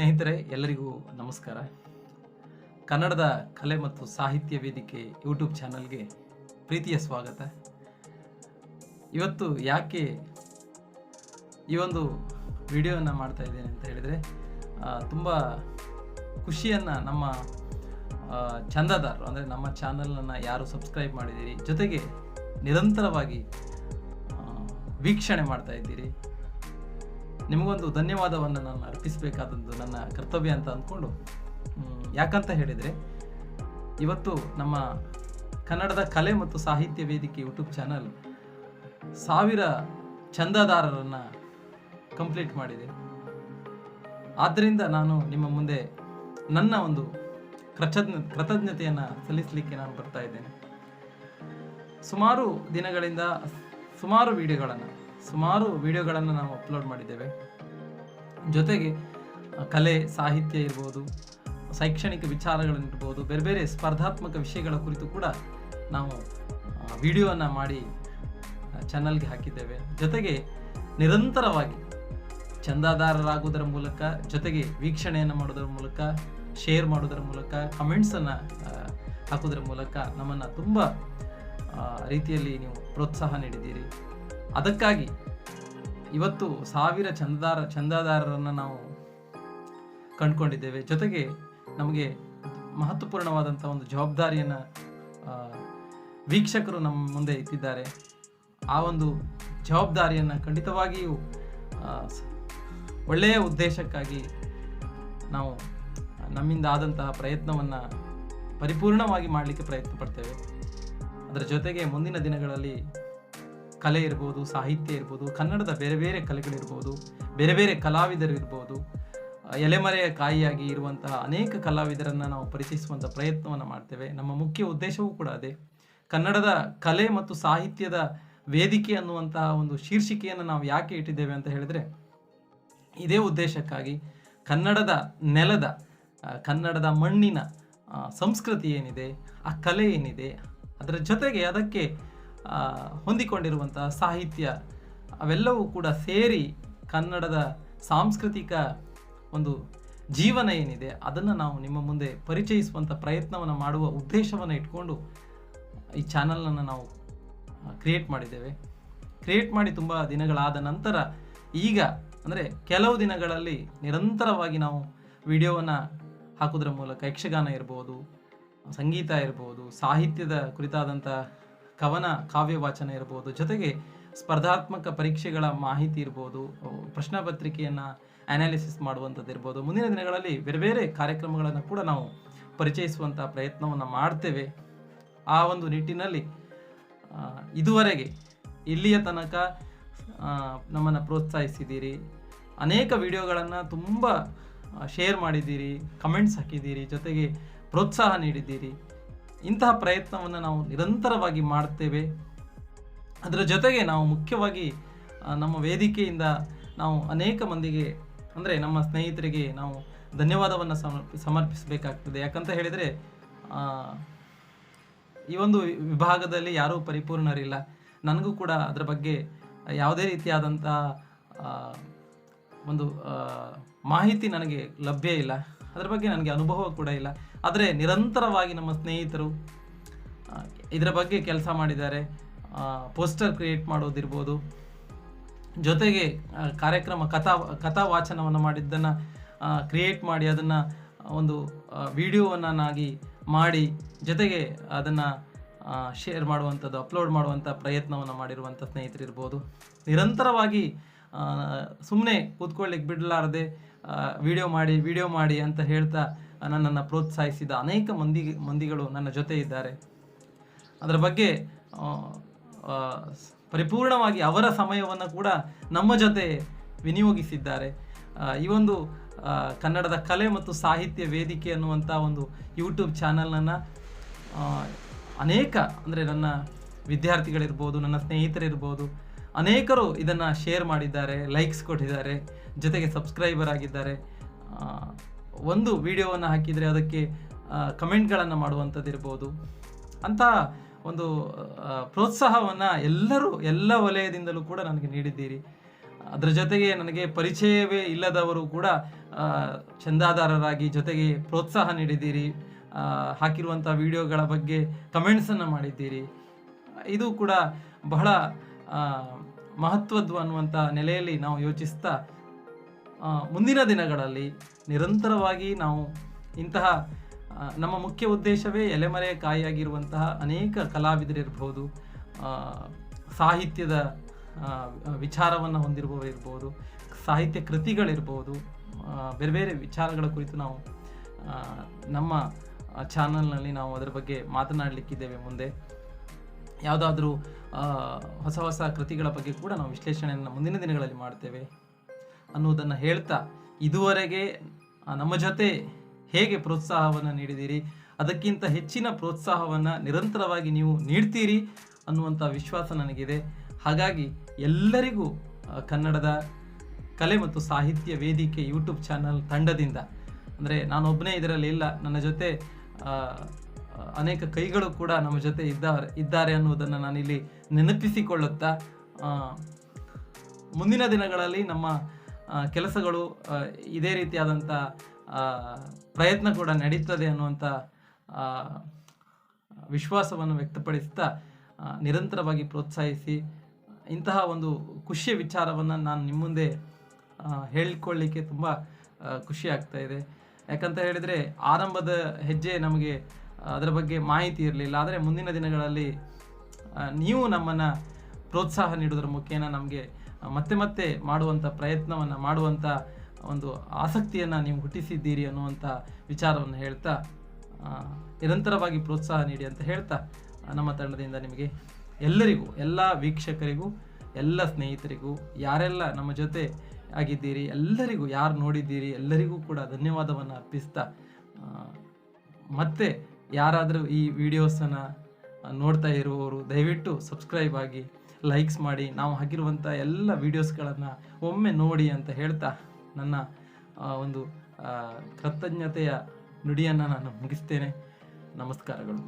ಸ್ನೇಹಿತರೆ, ಎಲ್ಲರಿಗೂ ನಮಸ್ಕಾರ. ಕನ್ನಡದ ಕಲೆ ಮತ್ತು ಸಾಹಿತ್ಯ ವೇದಿಕೆ ಯೂಟ್ಯೂಬ್ ಚಾನಲ್ಗೆ ಪ್ರೀತಿಯ ಸ್ವಾಗತ. ಇವತ್ತು ಯಾಕೆ ಈ ಒಂದು ವಿಡಿಯೋನ ಮಾಡ್ತಾ ಇದ್ದೇನೆ ಅಂತ ಹೇಳಿದರೆ ತುಂಬ ಖುಷಿಯನ್ನು ನಮ್ಮ ಚಂದಾದಾರರು, ಅಂದರೆ ನಮ್ಮ ಚಾನಲನ್ನು ಯಾರು ಸಬ್ಸ್ಕ್ರೈಬ್ ಮಾಡಿದ್ದೀರಿ, ಜೊತೆಗೆ ನಿರಂತರವಾಗಿ ವೀಕ್ಷಣೆ ಮಾಡ್ತಾ ಇದ್ದೀರಿ. ನಿಮಗೊಂದು ಧನ್ಯವಾದವನ್ನು ನಾನು ಅರ್ಪಿಸಬೇಕಾದದ್ದು ನನ್ನ ಕರ್ತವ್ಯ ಅಂತ ಅಂದ್ಕೊಂಡು ಯಾಕಂತ ಹೇಳಿದರೆ, ಇವತ್ತು ನಮ್ಮ ಕನ್ನಡದ ಕಲೆ ಮತ್ತು ಸಾಹಿತ್ಯ ವೇದಿಕೆ ಯೂಟ್ಯೂಬ್ ಚಾನಲ್ ಸಾವಿರ ಚಂದಾದಾರರನ್ನು ಕಂಪ್ಲೀಟ್ ಮಾಡಿದೆ. ಆದ್ದರಿಂದ ನಾನು ನಿಮ್ಮ ಮುಂದೆ ನನ್ನ ಒಂದು ಕೃತಜ್ಞ, ಕೃತಜ್ಞತೆಯನ್ನು ಸಲ್ಲಿಸಲಿಕ್ಕೆ ನಾನು ಬರ್ತಾ ಇದ್ದೇನೆ. ಸುಮಾರು ದಿನಗಳಿಂದ, ಸುಮಾರು ವಿಡಿಯೋಗಳನ್ನು ಸುಮಾರು ವಿಡಿಯೋಗಳನ್ನು ನಾವು ಅಪ್ಲೋಡ್ ಮಾಡಿದ್ದೇವೆ. ಜೊತೆಗೆ ಕಲೆ, ಸಾಹಿತ್ಯ ಇರ್ಬೋದು, ಶೈಕ್ಷಣಿಕ ವಿಚಾರಗಳಿರ್ಬೋದು ಬೇರೆ ಬೇರೆ ಸ್ಪರ್ಧಾತ್ಮಕ ವಿಷಯಗಳ ಕುರಿತು ಕೂಡ ನಾವು ವಿಡಿಯೋವನ್ನು ಮಾಡಿ ಚಾನಲ್ಗೆ ಹಾಕಿದ್ದೇವೆ. ಜೊತೆಗೆ, ನಿರಂತರವಾಗಿ ಚಂದಾದಾರರಾಗುವುದರ ಮೂಲಕ, ಜೊತೆಗೆ ವೀಕ್ಷಣೆಯನ್ನು ಮಾಡೋದರ ಮೂಲಕ ಶೇರ್ ಮಾಡೋದರ ಮೂಲಕ ಕಮೆಂಟ್ಸನ್ನು ಹಾಕೋದರ ಮೂಲಕ ನಮ್ಮನ್ನು ತುಂಬ ರೀತಿಯಲ್ಲಿ ನೀವು ಪ್ರೋತ್ಸಾಹ ನೀಡಿದ್ದೀರಿ. ಅದಕ್ಕಾಗಿ ಇವತ್ತು ಸಾವಿರ ಚಂದದಾರ ಚಂದಾದಾರರನ್ನು ನಾವು ಕಂಡುಕೊಂಡಿದ್ದೇವೆ. ಜೊತೆಗೆ ನಮಗೆ ಮಹತ್ವಪೂರ್ಣವಾದಂಥ ಒಂದು ಜವಾಬ್ದಾರಿಯನ್ನು ವೀಕ್ಷಕರು ನಮ್ಮ ಮುಂದೆ ಇಟ್ಟಿದ್ದಾರೆ. ಆ ಒಂದು ಜವಾಬ್ದಾರಿಯನ್ನು ಖಂಡಿತವಾಗಿಯೂ ಒಳ್ಳೆಯ ಉದ್ದೇಶಕ್ಕಾಗಿ ನಾವು ನಮ್ಮಿಂದ ಆದಂತಹ ಪ್ರಯತ್ನವನ್ನು ಪರಿಪೂರ್ಣವಾಗಿ ಮಾಡಲಿಕ್ಕೆ ಪ್ರಯತ್ನ ಪಡ್ತೇವೆ. ಅದರ ಜೊತೆಗೆ ಮುಂದಿನ ದಿನಗಳಲ್ಲಿ ಕಲೆ ಇರ್ಬೋದು, ಸಾಹಿತ್ಯ ಇರ್ಬೋದು, ಕನ್ನಡದ ಬೇರೆ ಬೇರೆ ಕಲೆಗಳಿರ್ಬೋದು, ಬೇರೆ ಬೇರೆ ಕಲಾವಿದರು ಇರ್ಬೋದು ಎಲೆಮರೆಯ ಕಾಯಿಯಾಗಿ ಇರುವಂತಹ ಅನೇಕ ಕಲಾವಿದರನ್ನು ನಾವು ಪರಿಚಯಿಸುವಂಥ ಪ್ರಯತ್ನವನ್ನು ಮಾಡ್ತೇವೆ. ನಮ್ಮ ಮುಖ್ಯ ಉದ್ದೇಶವೂ ಕೂಡ ಅದೇ. ಕನ್ನಡದ ಕಲೆ ಮತ್ತು ಸಾಹಿತ್ಯದ ವೇದಿಕೆ ಅನ್ನುವಂತಹ ಒಂದು ಶೀರ್ಷಿಕೆಯನ್ನು ನಾವು ಯಾಕೆ ಇಟ್ಟಿದ್ದೇವೆ ಅಂತ ಹೇಳಿದರೆ, ಇದೇ ಉದ್ದೇಶಕ್ಕಾಗಿ ಕನ್ನಡದ ನೆಲದ ಕನ್ನಡದ ಮಣ್ಣಿನ ಸಂಸ್ಕೃತಿ ಏನಿದೆ, ಆ ಕಲೆ ಏನಿದೆ, ಅದರ ಜೊತೆಗೆ ಅದಕ್ಕೆ ಹೊಂದಿಕೊಂಡಿರುವಂತಹ ಸಾಹಿತ್ಯ ಅವೆಲ್ಲವೂ ಕೂಡ ಸೇರಿ ಕನ್ನಡದ ಸಾಂಸ್ಕೃತಿಕ ಒಂದು ಜೀವನ ಏನಿದೆ, ಅದನ್ನು ನಾವು ನಿಮ್ಮ ಮುಂದೆ ಪರಿಚಯಿಸುವಂಥ ಪ್ರಯತ್ನವನ್ನು ಮಾಡುವ ಉದ್ದೇಶವನ್ನು ಇಟ್ಕೊಂಡು ಈ ಚಾನಲನ್ನು ನಾವು ಕ್ರಿಯೇಟ್ ಮಾಡಿದ್ದೇವೆ. ಕ್ರಿಯೇಟ್ ಮಾಡಿ ತುಂಬ ದಿನಗಳಾದ ನಂತರ ಈಗ, ಅಂದರೆ ಕೆಲವು ದಿನಗಳಲ್ಲಿ ನಿರಂತರವಾಗಿ ನಾವು ವಿಡಿಯೋವನ್ನು ಹಾಕೋದ್ರ ಮೂಲಕ ಯಕ್ಷಗಾನ ಇರ್ಬೋದು, ಸಂಗೀತ ಇರ್ಬೋದು, ಸಾಹಿತ್ಯದ ಕುರಿತಾದಂಥ ಕವನ ಕಾವ್ಯ ವಾಚನ ಇರ್ಬೋದು, ಜೊತೆಗೆ ಸ್ಪರ್ಧಾತ್ಮಕ ಪರೀಕ್ಷೆಗಳ ಮಾಹಿತಿ ಇರ್ಬೋದು ಪ್ರಶ್ನೆ ಪತ್ರಿಕೆಯನ್ನು ಅನಾಲಿಸಿಸ್ ಮಾಡುವಂಥದ್ದು ಇರ್ಬೋದು. ಮುಂದಿನ ದಿನಗಳಲ್ಲಿ ಬೇರೆ ಬೇರೆ ಕಾರ್ಯಕ್ರಮಗಳನ್ನು ಕೂಡ ನಾವು ಪರಿಚಯಿಸುವಂಥ ಪ್ರಯತ್ನವನ್ನು ಮಾಡ್ತೇವೆ. ಆ ಒಂದು ನಿಟ್ಟಿನಲ್ಲಿ ಇದುವರೆಗೆ ಇಲ್ಲಿಯ ತನಕ ನಮ್ಮನ್ನು ಪ್ರೋತ್ಸಾಹಿಸಿದ್ದೀರಿ. ಅನೇಕ ವಿಡಿಯೋಗಳನ್ನು ತುಂಬ ಶೇರ್ ಮಾಡಿದ್ದೀರಿ ಕಮೆಂಟ್ಸ್ ಹಾಕಿದ್ದೀರಿ, ಜೊತೆಗೆ ಪ್ರೋತ್ಸಾಹ ನೀಡಿದ್ದೀರಿ. ಇಂತಹ ಪ್ರಯತ್ನವನ್ನು ನಾವು ನಿರಂತರವಾಗಿ ಮಾಡ್ತೇವೆ. ಅದರ ಜೊತೆಗೆ ನಾವು ಮುಖ್ಯವಾಗಿ ನಮ್ಮ ವೇದಿಕೆಯಿಂದ ನಾವು ಅನೇಕ ಮಂದಿಗೆ, ಅಂದರೆ ನಮ್ಮ ಸ್ನೇಹಿತರಿಗೆ ನಾವು ಧನ್ಯವಾದವನ್ನು ಸಮರ್ಪಿ ಸಮರ್ಪಿಸಬೇಕಾಗ್ತದೆ. ಯಾಕಂತ ಹೇಳಿದರೆ ಈ ಒಂದು ವಿಭಾಗದಲ್ಲಿ ಯಾರೂ ಪರಿಪೂರ್ಣರಿಲ್ಲ. ನನಗೂ ಕೂಡ ಅದರ ಬಗ್ಗೆ ಯಾವುದೇ ರೀತಿಯಾದಂಥ ಒಂದು ಮಾಹಿತಿ ನನಗೆ ಲಭ್ಯ ಇಲ್ಲ. ಅದರ ಬಗ್ಗೆ ನನಗೆ ಅನುಭವ ಕೂಡ ಇಲ್ಲ. ಆದರೆ ನಿರಂತರವಾಗಿ ನಮ್ಮ ಸ್ನೇಹಿತರು ಇದರ ಬಗ್ಗೆ ಕೆಲಸ ಮಾಡಿದ್ದಾರೆ. ಪೋಸ್ಟರ್ ಕ್ರಿಯೇಟ್ ಮಾಡೋದಿರ್ಬೋದು. ಜೊತೆಗೆ ಕಾರ್ಯಕ್ರಮ ಕಥಾ ಕಥಾ ವಾಚನವನ್ನು ಮಾಡಿದ್ದನ್ನು ಕ್ರಿಯೇಟ್ ಮಾಡಿ ಅದನ್ನು ಒಂದು ವಿಡಿಯೋವನ್ನಾಗಿ ಮಾಡಿ, ಜೊತೆಗೆ ಅದನ್ನು ಶೇರ್ ಮಾಡುವಂಥದ್ದು ಅಪ್ಲೋಡ್ ಮಾಡುವಂಥ ಪ್ರಯತ್ನವನ್ನು ಮಾಡಿರುವಂಥ ಸ್ನೇಹಿತರಿರ್ಬೋದು. ನಿರಂತರವಾಗಿ ಸುಮ್ಮನೆ ಕೂತ್ಕೊಳ್ಳಿಕ್ಕೆ ಬಿಡಲಾರದೆ ವಿಡಿಯೋ ಮಾಡಿ ವಿಡಿಯೋ ಮಾಡಿ ಅಂತ ಹೇಳ್ತಾ ನನ್ನನ್ನು ಪ್ರೋತ್ಸಾಹಿಸಿದ ಅನೇಕ ಮಂದಿ, ಮಂದಿಗಳು ನನ್ನ ಜೊತೆ ಇದ್ದಾರೆ. ಅದರ ಬಗ್ಗೆ ಪರಿಪೂರ್ಣವಾಗಿ ಅವರ ಸಮಯವನ್ನು ಕೂಡ ನಮ್ಮ ಜೊತೆ ವಿನಿಯೋಗಿಸಿದ್ದಾರೆ. ಈ ಒಂದು ಕನ್ನಡದ ಕಲೆ ಮತ್ತು ಸಾಹಿತ್ಯ ವೇದಿಕೆ ಅನ್ನುವಂಥ ಒಂದು ಯೂಟ್ಯೂಬ್ ಚಾನಲನ್ನು ಅನೇಕ ಅಂದರೆ ನನ್ನ ವಿದ್ಯಾರ್ಥಿಗಳಿರ್ಬೋದು, ನನ್ನ ಸ್ನೇಹಿತರಿರ್ಬೋದು ಅನೇಕರು ಇದನ್ನು ಶೇರ್ ಮಾಡಿದ್ದಾರೆ ಲೈಕ್ಸ್ ಕೊಟ್ಟಿದ್ದಾರೆ ಜೊತೆಗೆ ಸಬ್ಸ್ಕ್ರೈಬರ್ ಆಗಿದ್ದಾರೆ. ಒಂದು ವಿಡಿಯೋವನ್ನು ಹಾಕಿದರೆ ಅದಕ್ಕೆ ಕಮೆಂಟ್ಗಳನ್ನು ಮಾಡುವಂಥದ್ದಿರ್ಬೋದು. ಅಂತ ಒಂದು ಆ, ಪ್ರೋತ್ಸಾಹವನ್ನು ಎಲ್ಲರೂ ಎಲ್ಲ ವಲಯದಿಂದಲೂ ಕೂಡ ನನಗೆ ನೀಡಿದ್ದೀರಿ. ಅದರ ಜೊತೆಗೆ ನನಗೆ ಪರಿಚಯವೇ ಇಲ್ಲದವರು ಕೂಡ ಚಂದಾದಾರರಾಗಿ ಜೊತೆಗೆ ಪ್ರೋತ್ಸಾಹ ನೀಡಿದ್ದೀರಿ. ಹಾಕಿರುವಂಥ ವಿಡಿಯೋಗಳ ಬಗ್ಗೆ ಕಮೆಂಟ್ಸನ್ನು ಮಾಡಿದ್ದೀರಿ. ಇದು ಕೂಡ ಬಹಳ ಮಹತ್ವದ್ದು ಅನ್ನುವಂಥ ನೆಲೆಯಲ್ಲಿ ನಾವು ಯೋಚಿಸ್ತಾ ಮುಂದಿನ ದಿನಗಳಲ್ಲಿ ನಿರಂತರವಾಗಿ ನಾವು ಇಂತಹ ನಮ್ಮ ಮುಖ್ಯ ಉದ್ದೇಶವೇ ಎಲೆಮರೆ ಕಾಯಿಯಾಗಿರುವಂತಹ ಅನೇಕ ಕಲಾವಿದರಿರ್ಬೋದು ಸಾಹಿತ್ಯದ ವಿಚಾರವನ್ನು ಹೊಂದಿರುವವರಿರ್ಬೋದು, ಸಾಹಿತ್ಯ ಕೃತಿಗಳಿರ್ಬೋದು ಬೇರೆ ಬೇರೆ ವಿಚಾರಗಳ ಕುರಿತು ನಾವು ನಮ್ಮ ಚಾನಲ್ನಲ್ಲಿ ನಾವು ಅದರ ಬಗ್ಗೆ ಮಾತನಾಡಲಿಕ್ಕಿದ್ದೇವೆ ಮುಂದೆ. ಯಾವುದಾದ್ರೂ ಹೊಸ ಹೊಸ ಕೃತಿಗಳ ಬಗ್ಗೆ ಕೂಡ ನಾವು ವಿಶ್ಲೇಷಣೆಯನ್ನು ಮುಂದಿನ ದಿನಗಳಲ್ಲಿ ಮಾಡ್ತೇವೆ ಅನ್ನುವುದನ್ನು ಹೇಳ್ತಾ ಇದುವರೆಗೆ ನಮ್ಮ ಜೊತೆ ಹೇಗೆ ಪ್ರೋತ್ಸಾಹವನ್ನು ನೀಡಿದ್ದೀರಿ ಅದಕ್ಕಿಂತ ಹೆಚ್ಚಿನ ಪ್ರೋತ್ಸಾಹವನ್ನು ನಿರಂತರವಾಗಿ ನೀವು ನೀಡ್ತೀರಿ ಅನ್ನುವಂಥ ವಿಶ್ವಾಸ ನನಗಿದೆ. ಹಾಗಾಗಿ ಎಲ್ಲರಿಗೂ ಕನ್ನಡದ ಕಲೆ ಮತ್ತು ಸಾಹಿತ್ಯ ವೇದಿಕೆ ಯೂಟ್ಯೂಬ್ ಚಾನಲ್ ತಂಡದಿಂದ, ಅಂದರೆ ನಾನೊಬ್ಬನೇ ಇದರಲ್ಲಿ ಇಲ್ಲ, ನನ್ನ ಜೊತೆ ಅನೇಕ ಕೈಗಳು ಕೂಡ ನಮ್ಮ ಜೊತೆ ಇದ್ದಾರೆ ಇದ್ದಾರೆ ಅನ್ನುವುದನ್ನು ನಾನಿಲ್ಲಿ ನೆನಪಿಸಿಕೊಳ್ಳುತ್ತಾ ಮುಂದಿನ ದಿನಗಳಲ್ಲಿ ನಮ್ಮ ಕೆಲಸಗಳು ಇದೇ ರೀತಿಯಾದಂಥ ಪ್ರಯತ್ನ ಕೂಡ ನಡೀತದೆ ಅನ್ನುವಂಥ ವಿಶ್ವಾಸವನ್ನು ವ್ಯಕ್ತಪಡಿಸ್ತಾ ನಿರಂತರವಾಗಿ ಪ್ರೋತ್ಸಾಹಿಸಿ, ಇಂತಹ ಒಂದು ಖುಷಿಯ ವಿಚಾರವನ್ನು ನಾನು ನಿಮ್ಮ ಮುಂದೆ ಹೇಳಿಕೊಳ್ಳಲಿಕ್ಕೆ ಹೇಳಿಕೊಳ್ಳಿಕ್ಕೆ ತುಂಬ ಖುಷಿ ಆಗ್ತಾ ಇದೆ. ಯಾಕಂತ ಹೇಳಿದರೆ, ಆರಂಭದ ಹೆಜ್ಜೆ ನಮಗೆ ಅದರ ಬಗ್ಗೆ ಮಾಹಿತಿ ಇರಲಿಲ್ಲ. ಆದರೆ ಮುಂದಿನ ದಿನಗಳಲ್ಲಿ ನೀವು ನಮ್ಮನ್ನು ಪ್ರೋತ್ಸಾಹ ನೀಡೋದ್ರ ಮುಖೇನ ನಮಗೆ ಮತ್ತೆ ಮತ್ತೆ ಮಾಡುವಂಥ ಪ್ರಯತ್ನವನ್ನು ಮಾಡುವಂಥ ಒಂದು ಆಸಕ್ತಿಯನ್ನು ನೀವು ಹುಟ್ಟಿಸಿದ್ದೀರಿ ಅನ್ನುವಂಥ ವಿಚಾರವನ್ನು ಹೇಳ್ತಾ ನಿರಂತರವಾಗಿ ಪ್ರೋತ್ಸಾಹ ನೀಡಿ ಅಂತ ಹೇಳ್ತಾ ನಮ್ಮ ತಂಡದಿಂದ ನಿಮಗೆ ಎಲ್ಲರಿಗೂ, ಎಲ್ಲ ವೀಕ್ಷಕರಿಗೂ, ಎಲ್ಲ ಸ್ನೇಹಿತರಿಗೂ, ಯಾರೆಲ್ಲ ನಮ್ಮ ಜೊತೆ ಆಗಿದ್ದೀರಿ, ಎಲ್ಲರಿಗೂ, ಯಾರು ನೋಡಿದ್ದೀರಿ, ಎಲ್ಲರಿಗೂ ಕೂಡ ಧನ್ಯವಾದವನ್ನು ಅರ್ಪಿಸ್ತಾ ಮತ್ತೆ ಯಾರಾದರೂ ಈ ವಿಡಿಯೋಸನ್ನು ನೋಡ್ತಾ ಇರುವವರು, ದಯವಿಟ್ಟು ಸಬ್ಸ್ಕ್ರೈಬ್ ಆಗಿ ಲೈಕ್ಸ್ ಮಾಡಿ, ನಾವು ಹಾಕಿರುವಂಥ ಎಲ್ಲ ವೀಡಿಯೋಸ್ಗಳನ್ನು ಒಮ್ಮೆ ನೋಡಿ ಅಂತ ಹೇಳ್ತಾ ನನ್ನ ಒಂದು ಕೃತಜ್ಞತೆಯ ನುಡಿಯನ್ನು ನಾನು ಮುಗಿಸ್ತೇನೆ. ನಮಸ್ಕಾರಗಳು.